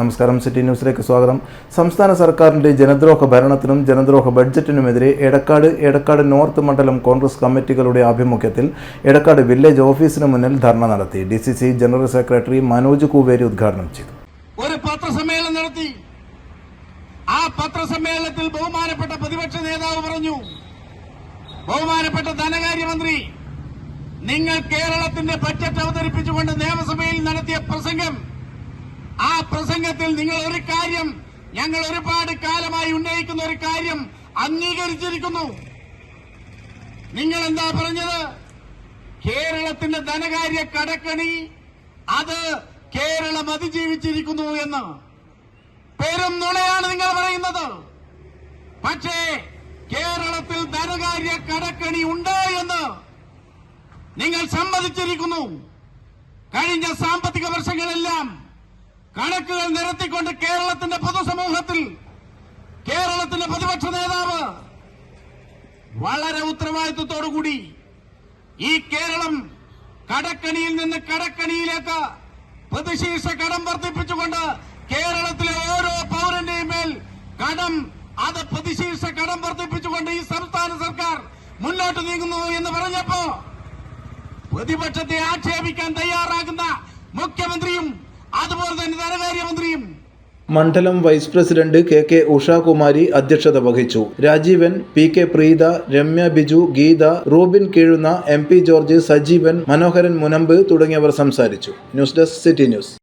നമസ്കാരം. സിറ്റി ന്യൂസിലേക്ക് സ്വാഗതം. സംസ്ഥാന സർക്കാരിന്റെ ജനദ്രോഹ ഭരണത്തിനും ജനദ്രോഹ ബഡ്ജറ്റിനുമെതിരെ എടക്കാട് എടക്കാട് നോർത്ത് മണ്ഡലം കോൺഗ്രസ് കമ്മിറ്റികളുടെ ആഭിമുഖ്യത്തിൽ എടക്കാട് വില്ലേജ് ഓഫീസിന് മുന്നിൽ ധർണ നടത്തി. D C C general secretary Manoj Kooveri ഉദ്ഘാടനം ചെയ്തു. ഒരു പത്രസമ്മേളനം നടത്തി. ആ പത്രസമ്മേളനത്തിൽ ബഹുമാനപ്പെട്ട പ്രതിപക്ഷ നേതാവ് പറഞ്ഞു ബഹുമാനപ്പെട്ട ധനകാര്യമന്ത്രി നിങ്ങൾ കേരളത്തിന്റെ ബഡ്ജറ്റ് അവതരിപ്പിച്ചുകൊണ്ട് നിയമസഭയിൽ നടത്തിയ പ്രസംഗം ആ പ്രസംഗത്തിൽ നിങ്ങൾ ഒരു കാര്യം ഞങ്ങൾ ഒരുപാട് കാലമായി ഉന്നയിക്കുന്ന ഒരു കാര്യം അംഗീകരിച്ചിരിക്കുന്നു. നിങ്ങൾ എന്താ പറഞ്ഞത്? കേരളത്തിന്റെ ധനകാര്യ കടക്കണി അത് കേരളം അതിജീവിച്ചിരിക്കുന്നു എന്ന്. പെരും നുണയാണ് നിങ്ങൾ പറയുന്നത്. പക്ഷേ കേരളത്തിൽ ധനകാര്യ കടക്കണി ഉണ്ട് എന്ന് നിങ്ങൾ സമ്മതിച്ചിരിക്കുന്നു. കഴിഞ്ഞ സാമ്പത്തിക വർഷങ്ങളെല്ലാം കണക്കുകൾ നിരത്തിക്കൊണ്ട് കേരളത്തിന്റെ പൊതുസമൂഹത്തിൽ കേരളത്തിന്റെ പ്രതിപക്ഷ നേതാവ് വളരെ ഉത്തരവാദിത്വത്തോടുകൂടി ഈ കേരളം കടക്കണിയിൽ നിന്ന് കടക്കണിയിലേക്ക് പ്രതിശീർഷ കടം വർദ്ധിപ്പിച്ചുകൊണ്ട് കേരളത്തിലെ ഓരോ പൗരന്റെയും മേൽ കടം അത് പ്രതിശീർഷ കടം വർദ്ധിപ്പിച്ചുകൊണ്ട് ഈ സംസ്ഥാന സർക്കാർ മുന്നോട്ട് നീങ്ങുന്നു എന്ന് പറഞ്ഞപ്പോ പ്രതിപക്ഷത്തെ ആക്ഷേപിക്കാൻ തയ്യാറാകുന്ന മുഖ്യമന്ത്രിയും മണ്ഡലം vice president K K Ushakumari അധ്യക്ഷത വഹിച്ചു. Rajeevan P K Preetha Ramya Biju Geetha Rubin കീഴുന്ന M P George Sajeevan Manoharan മുനമ്പ് തുടങ്ങിയവർ സംസാരിച്ചു. News desk city news.